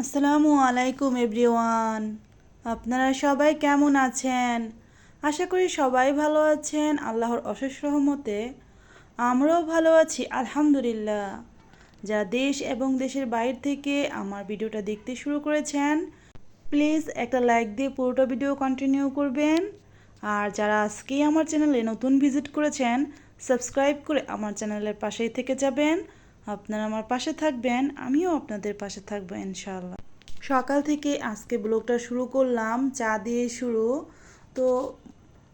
আসসালামু আলাইকুম, এভরিওয়ান। আপনারা সবাই কেমন আছেন? আশা করি সবাই ভালো আছেন। আল্লাহর অশেষ রহমতে আমরাও ভালো আছি, আলহামদুলিল্লাহ। যা দেশ এবং দেশের বাইর থেকে আমার ভিডিওটা দেখতে শুরু করেছেন, প্লিজ একটা লাইক দিয়ে পুরোটা ভিডিও কন্টিনিউ করবেন। আর যারা আজকেই আমার চ্যানেলে নতুন ভিজিট করেছেন সাবস্ক্রাইব করে আমার চ্যানেলের পাশেই থেকে যাবেন। আপনারা আমার পাশে থাকবেন, আমিও আপনাদের পাশে থাকব ইনশাআল্লাহ। সকাল থেকে আজকে ব্লগটা শুরু করলাম, চা দিয়ে শুরু। তো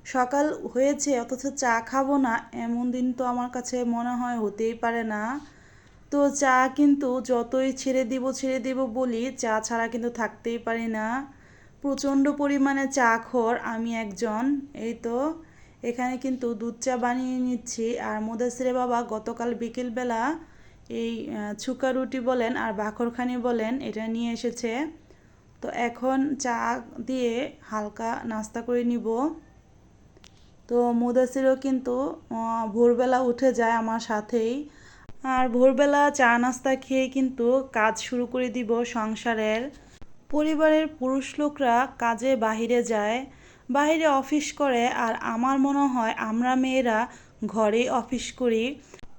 সকাল হয়েছে, অথচ চা খাব না, এমন দিন তো আমার কাছে মনে হয় হতেই পারে না। তো চা কিন্তু যতই ছেড়ে দিব ছেড়ে দিব বলি, চা ছাড়া কিন্তু থাকতেই পারি না। প্রচণ্ড পরিমাণে চা খোর আমি একজন, এই তো। এখানে কিন্তু দুধ চা বানিয়ে নিচ্ছি। আর মোদাসিরে বাবা গতকাল বিকেলবেলা এই ছুকা রুটি বলেন আর বাখরখানি বলেন, এটা নিয়ে এসেছে। তো এখন চা দিয়ে হালকা নাস্তা করে নিব। তো মুদাসিরও কিন্তু ভোরবেলা উঠে যায় আমার সাথেই। আর ভোরবেলা চা নাস্তা খেয়ে কিন্তু কাজ শুরু করে দিব সংসারের। পরিবারের পুরুষ লোকরা কাজে বাহিরে যায়, বাহিরে অফিস করে, আর আমার মনে হয় আমরা মেয়েরা ঘরেই অফিস করি।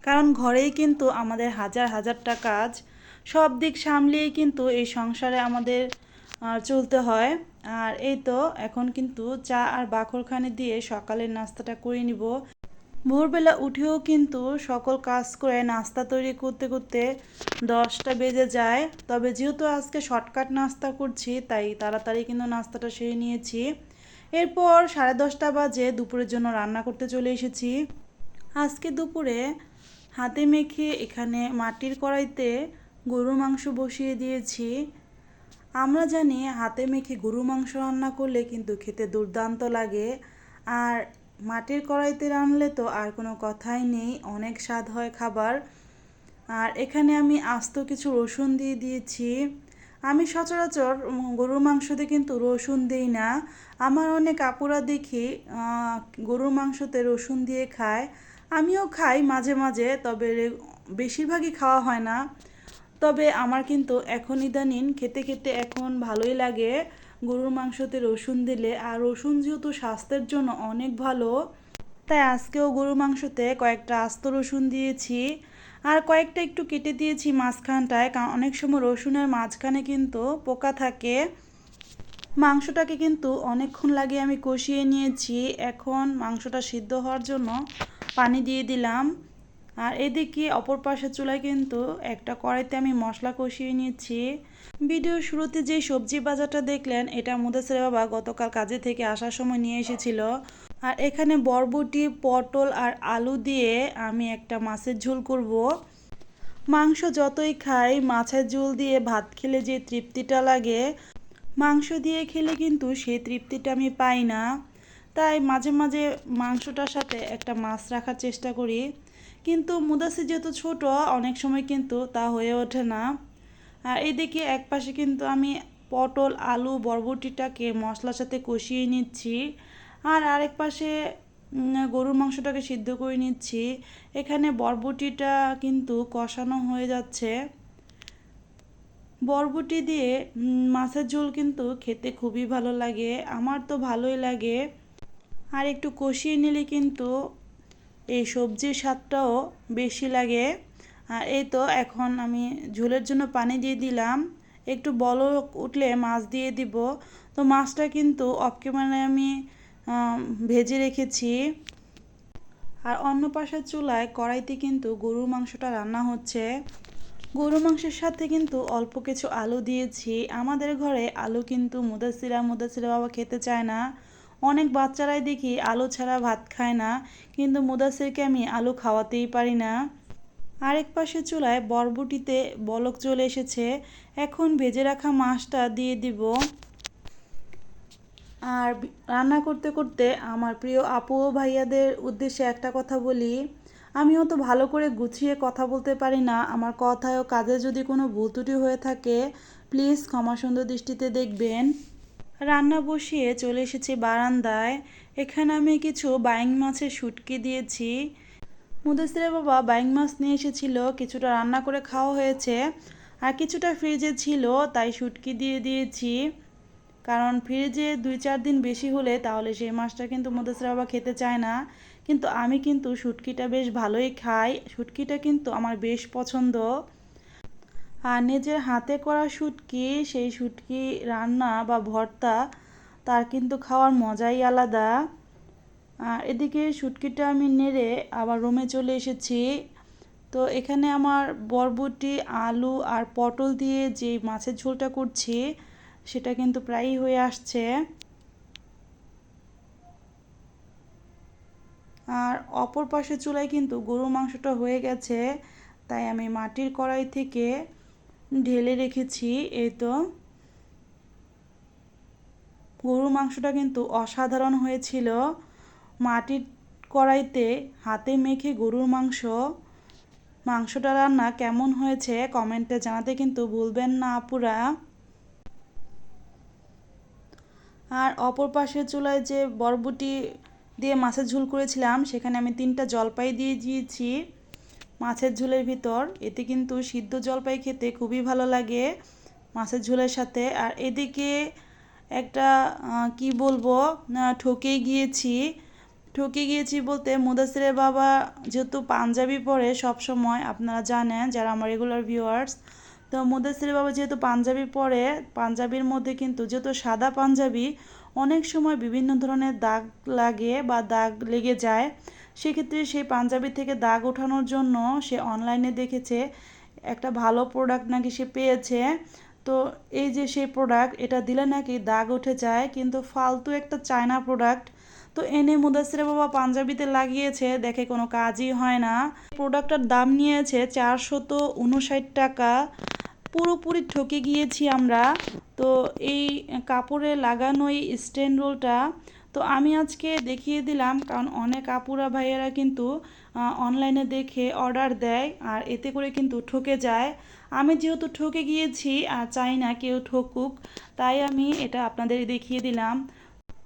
কারণ ঘরেই কিন্তু আমাদের হাজার হাজারটা কাজ। সব দিক সামলিয়ে কিন্তু এই সংসারে আমাদের চলতে হয়। আর এই তো এখন কিন্তু চা আর বাখরখানি দিয়ে সকালের নাস্তাটা করে নিব। ভোরবেলা উঠেও কিন্তু সকল কাজ করে নাস্তা তৈরি করতে করতে দশটা বেজে যায়। তবে যেহেতু আজকে শর্টকাট নাস্তা করছি, তাই তাড়াতাড়ি কিন্তু নাস্তাটা সেরে নিয়েছি। এরপর সাড়ে দশটা বাজে দুপুরের জন্য রান্না করতে চলে এসেছি। আজকে দুপুরে হাতে মেখে এখানে মাটির কড়াইতে গরু মাংস বসিয়ে দিয়েছি। আমরা জানি হাতে মেখে গরু মাংস রান্না করলে কিন্তু খেতে দুর্দান্ত লাগে। আর মাটির কড়াইতে রানলে তো আর কোনো কথাই নেই, অনেক স্বাদ হয় খাবার। আর এখানে আমি আস্ত কিছু রসুন দিয়ে দিয়েছি। আমি সচরাচর গরুর মাংসতে কিন্তু রসুন দিই না। আমার অনেক আপুরা দেখি গরুর মাংসতে রসুন দিয়ে খায়। আমিও খাই মাঝে মাঝে, তবে বেশিরভাগই খাওয়া হয় না। তবে আমার কিন্তু এখন ইদানিং খেতে খেতে এখন ভালোই লাগে। গরুর মাংসতে রসুন দিলে, আর রসুন যেহেতু স্বাস্থ্যের জন্য অনেক ভালো, তাই আজকেও গরুর মাংসতে কয়েকটা আস্ত রসুন দিয়েছি। আর কয়েকটা একটু কেটে দিয়েছি মাঝখানটায় কারণ অনেক সময় রসুনের মাঝখানে কিন্তু পোকা থাকে। মাংসটাকে কিন্তু অনেকক্ষণ লাগে আমি কষিয়ে নিয়েছি। এখন মাংসটা সিদ্ধ হওয়ার জন্য পানি দিয়ে দিলাম। আর এদিকে অপর পাশের চুলায় কিন্তু একটা কড়াইতে আমি মশলা কষিয়ে নিচ্ছি ভিডিও শুরুতে যে সবজি বাজারটা দেখলেন, এটা মুদাসের বাবা গতকাল কাজে থেকে আসার সময় নিয়ে এসেছিল। আর এখানে বরবটি, পটল আর আলু দিয়ে আমি একটা মাছের ঝোল করব। মাংস যতই খাই, মাছের ঝোল দিয়ে ভাত খেলে যে তৃপ্তিটা লাগে, মাংস দিয়ে খেলে কিন্তু সেই তৃপ্তিটা আমি পাই না। তাই মাঝে মাঝে মাংসটার সাথে একটা মাছ রাখার চেষ্টা করি। কিন্তু মুদাসি যেহেতু ছোট, অনেক সময় কিন্তু তা হয়ে ওঠে না। আর এদিকে এক পাশে কিন্তু আমি পটল, আলু, বরবটিটাকে মশলার সাথে কষিয়ে নিচ্ছি। আর আরেক পাশে গরুর মাংসটাকে সিদ্ধ করে নিচ্ছি। এখানে বরবটিটা কিন্তু কষানো হয়ে যাচ্ছে। বরবটি দিয়ে মাছের ঝোল কিন্তু খেতে খুবই ভালো লাগে। আমার তো ভালোই লাগে। আর একটু কষিয়ে নিলে কিন্তু এই সবজির স্বাদটাও বেশি লাগে। আর এই তো এখন আমি ঝোলের জন্য পানি দিয়ে দিলাম। একটু বলক উঠলে মাছ দিয়ে দিব। তো মাছটা কিন্তু অফকে মানে আমি ভেজে রেখেছি। আর অন্য পাশের চুলায় কড়াইতে কিন্তু গরুর মাংসটা রান্না হচ্ছে। গরু মাংসের সাথে কিন্তু অল্প কিছু আলু দিয়েছি। আমাদের ঘরে আলু কিন্তু মুদাসিরা মুদাসিরা বাবা খেতে চায় না। অনেক বাচ্চারাই দেখি আলু ছাড়া ভাত খায় না, কিন্তু মুদাসিরকে আমি আলু খাওয়াতেই পারি না। আরেক পাশে চুলায় বরবটিতে বলক চলে এসেছে, এখন ভেজে রাখা মাছটা দিয়ে দিব। আর রান্না করতে করতে আমার প্রিয় আপু ও ভাইয়াদের উদ্দেশ্যে একটা কথা বলি। আমি তো ভালো করে গুছিয়ে কথা বলতে পারি না, আমার কথায় ও কাজে যদি কোনো ভুল ত্রুটি হয়ে থাকে, প্লিজ ক্ষমা সুন্দর দৃষ্টিতে দেখবেন। রান্না বসিয়ে চলে এসেছি বারান্দায়। এখানে আমি কিছু বাইং মাছের শুটকি দিয়েছি। মুদাসিরের বাবা বাইং মাছ নিয়ে এসেছিল, কিছুটা রান্না করে খাওয়া হয়েছে আর কিছুটা ফ্রিজে ছিল, তাই শুটকি দিয়ে দিয়েছি। কারণ ফ্রিজে দুই চার দিন বেশি হলে তাহলে সেই মাছটা কিন্তু মধ্যস্থরা বাবা খেতে চায় না। কিন্তু আমি কিন্তু শুটকিটা বেশ ভালোই খাই। শুটকিটা কিন্তু আমার বেশ পছন্দ। আর নিজের হাতে করা শুটকি, সেই শুটকি, রান্না বা ভর্তা, তার কিন্তু খাওয়ার মজাই আলাদা। আর এদিকে শুটকিটা আমি নেড়ে আবার রুমে চলে এসেছি। তো এখানে আমার বরবটি, আলু আর পটল দিয়ে যে মাছের ঝোলটা করছি, সেটা কিন্তু প্রায়ই হয়ে আসছে। আর অপর পাশে চুলায় কিন্তু গরুর মাংসটা হয়ে গেছে, তাই আমি মাটির কড়াই থেকে ঢেলে রেখেছি, এই তো। গরুর মাংসটা কিন্তু অসাধারণ হয়েছিল। মাটির কড়াইতে হাতে মেখে গরুর মাংস। মাংসটা রান্না কেমন হয়েছে কমেন্টে জানাতে কিন্তু ভুলবেন না আপুরা। আর অপর পাশে চুলায় যে বরবটি দিয়ে মাছের ঝুল করেছিলাম, সেখানে আমি তিনটা জলপাই দিয়ে দিয়েছি। মাছের ঝোলের ভিতর। এতে কিন্তু সিদ্ধ জলপাই খেতে খুবই ভালো লাগে মাছের ঝোলের সাথে। আর এদিকে একটা কি বলব ঠকে গিয়েছি। ঠকে গিয়েছি বলতে মুদাসিরের বাবা যেহেতু পাঞ্জাবি পরে সব সময়, আপনারা জানেন যারা আমার রেগুলার ভিউয়ার্স তো মুদাসিরের বাবা যেহেতু পাঞ্জাবি পরে, পাঞ্জাবির মধ্যে কিন্তু যেহেতু সাদা পাঞ্জাবি, অনেক সময় বিভিন্ন ধরনের দাগ লাগে বা দাগ লেগে যায়। সেক্ষেত্রে সেই পাঞ্জাবি থেকে দাগ ওঠানোর জন্য সে অনলাইনে দেখেছে, একটা ভালো প্রোডাক্ট নাকি সে পেয়েছে। তো এই যে সেই প্রোডাক্ট এটা দিলে নাকি দাগ উঠে যায়, কিন্তু ফালতু একটা চায়না প্রোডাক্ট তো এনে মুদাসিরে বাবা পাঞ্জাবিতে লাগিয়েছে, দেখে কোনো কাজই হয় না। প্রোডাক্টটার দাম নিয়েছে চারশত উনষাট টাকা। পুরোপুরি ঠকে গিয়েছি আমরা। তো এই কাপড়ে লাগানো এই স্ট্যান্ড রোলটা তো আমি আজকে দেখিয়ে দিলাম, কারণ অনেক আপুরা ভাইয়েরা কিন্তু অনলাইনে দেখে অর্ডার দেয় আর এতে করে কিন্তু ঠকে যায়। আমি যেহেতু ঠকে গিয়েছি আর চাই না কেউ ঠকুক, তাই আমি এটা আপনাদের দেখিয়ে দিলাম।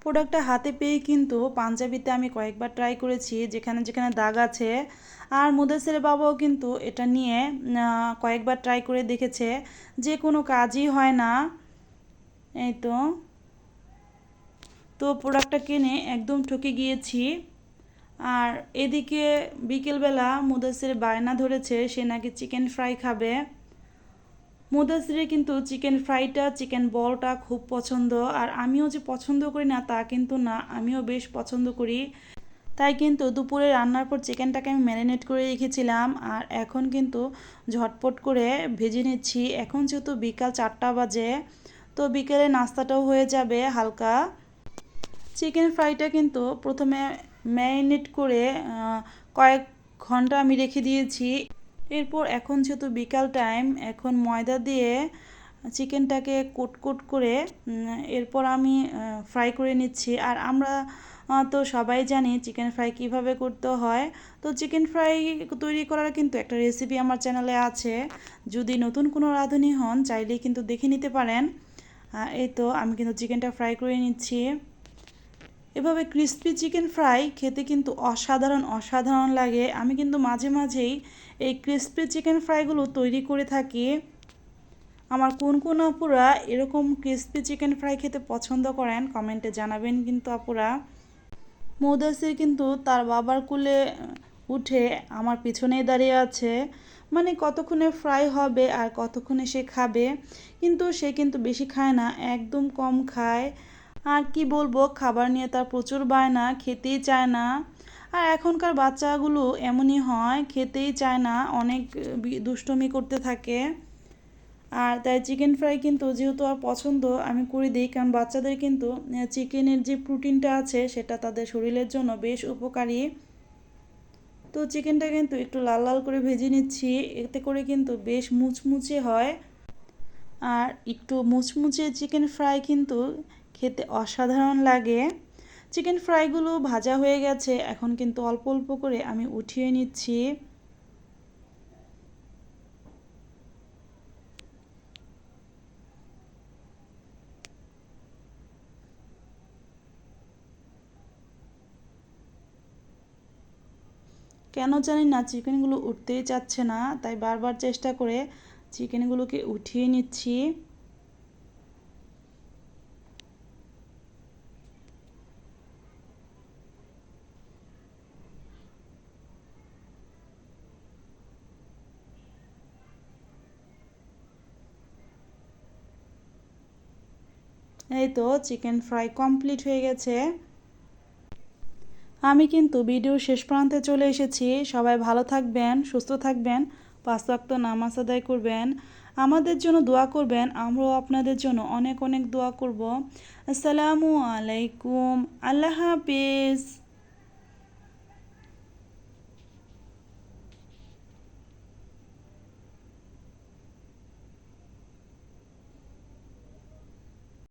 প্রোডাক্টটা হাতে পেয়ে কিন্তু পাঞ্জাবিতে আমি কয়েকবার ট্রাই করেছি, যেখানে যেখানে দাগ আছে। আর মুদাসের বাবাও কিন্তু এটা নিয়ে কয়েকবার ট্রাই করে দেখেছে। যে কোনো কাজই হয় না। এই তো। তো প্রোডাক্টটা কিনে একদম ঠকে গিয়েছি। আর এদিকে বিকেলবেলা মুদাসির বায়না ধরেছে, সে নাকি চিকেন ফ্রাই খাবে। মুদাসিরে কিন্তু চিকেন ফ্রাইটা চিকেন বলটা খুব পছন্দ। আর আমিও যে পছন্দ করি না, তা কিন্তু না, আমিও বেশ পছন্দ করি। তাই কিন্তু দুপুরে রান্নার পর চিকেনটাকে আমি ম্যারিনেট করে রেখেছিলাম। আর এখন কিন্তু ঝটপট করে ভেজে নিচ্ছি। এখন যেহেতু বিকাল চারটা বাজে, তো বিকেলে নাস্তাটাও হয়ে যাবে হালকা। চিকেন ফ্রাইটা কিন্তু প্রথমে ম্যারিনেট করে কয়েক ঘণ্টা আমি রেখে দিয়েছি। এরপর এখন যেহেতু বিকাল টাইম এখন ময়দা দিয়ে চিকেনটাকে কোট কোট করে এরপর আমি ফ্রাই করে নিচ্ছি। আর আমরা তো সবাই জানি চিকেন ফ্রাই কীভাবে করতে হয়। তো চিকেন ফ্রাই তৈরি করার কিন্তু একটা রেসিপি আমার চ্যানেলে আছে। যদি নতুন কোনো রাঁধুনি হন, চাইলেই কিন্তু দেখে নিতে পারেন। এই তো আমি কিন্তু চিকেনটা ফ্রাই করে নিচ্ছি। এভাবে ক্রিস্পি চিকেন ফ্রাই খেতে কিন্তু অসাধারণ অসাধারণ লাগে। আমি কিন্তু মাঝে মাঝেই এই ক্রিস্পি চিকেন ফ্রাইগুলো তৈরি করে থাকি। আমার কোন কোন আপুরা এরকম ক্রিস্পি চিকেন ফ্রাই খেতে পছন্দ করেন কমেন্টে জানাবেন কিন্তু আপুরা। মৌদাসির কিন্তু তার বাবার কুলে উঠে আমার পিছনেই দাঁড়িয়ে আছে। মানে কতক্ষণে ফ্রাই হবে আর কতক্ষণে সে খাবে, কিন্তু সে কিন্তু বেশি খায় না, একদম কম খায়। আর কি বলব, খাবার নিয়ে তার প্রচুর বায়না, খেতেই চায় না। আর এখনকার বাচ্চাগুলো এমনই হয়, খেতেই চায় না, অনেক দুষ্টমি করতে থাকে। আর তাই চিকেন ফ্রাই কিন্তু যেহেতু আর পছন্দ, আমি করে দিই, কারণ বাচ্চাদের কিন্তু চিকেনের যে প্রোটিনটা আছে, সেটা তাদের শরীরের জন্য বেশ উপকারী। তো চিকেনটা কিন্তু একটু লাল লাল করে ভেজে নিচ্ছি, এতে করে কিন্তু বেশ মুচমুচে হয়। আর একটু মুচমুচে চিকেন ফ্রাই কিন্তু খেতে অসাধারণ লাগে। চিকেন ফ্রাইগুলো ভাজা হয়ে গেছে, এখন কিন্তু অল্প অল্প করে আমি উঠিয়ে নিচ্ছি। কেন জানি না চিকেনগুলো উঠতেই চাচ্ছে না, তাই বারবার চেষ্টা করে চিকেনগুলোকে উঠিয়ে নিচ্ছি। এই তো চিকেন ফ্রাই কমপ্লিট হয়ে গেছে। আমি কিন্তু ভিডিও শেষ প্রান্তে চলে এসেছি। সবাই ভালো থাকবেন, সুস্থ থাকবেন, পাঁচ ওয়াক্ত নামাজ আদায় করবেন। আমাদের জন্য দোয়া করবেন, আমরাও আপনাদের জন্য অনেক অনেক দোয়া করব। আসসালামু আলাইকুম, আল্লাহ হাফিজ।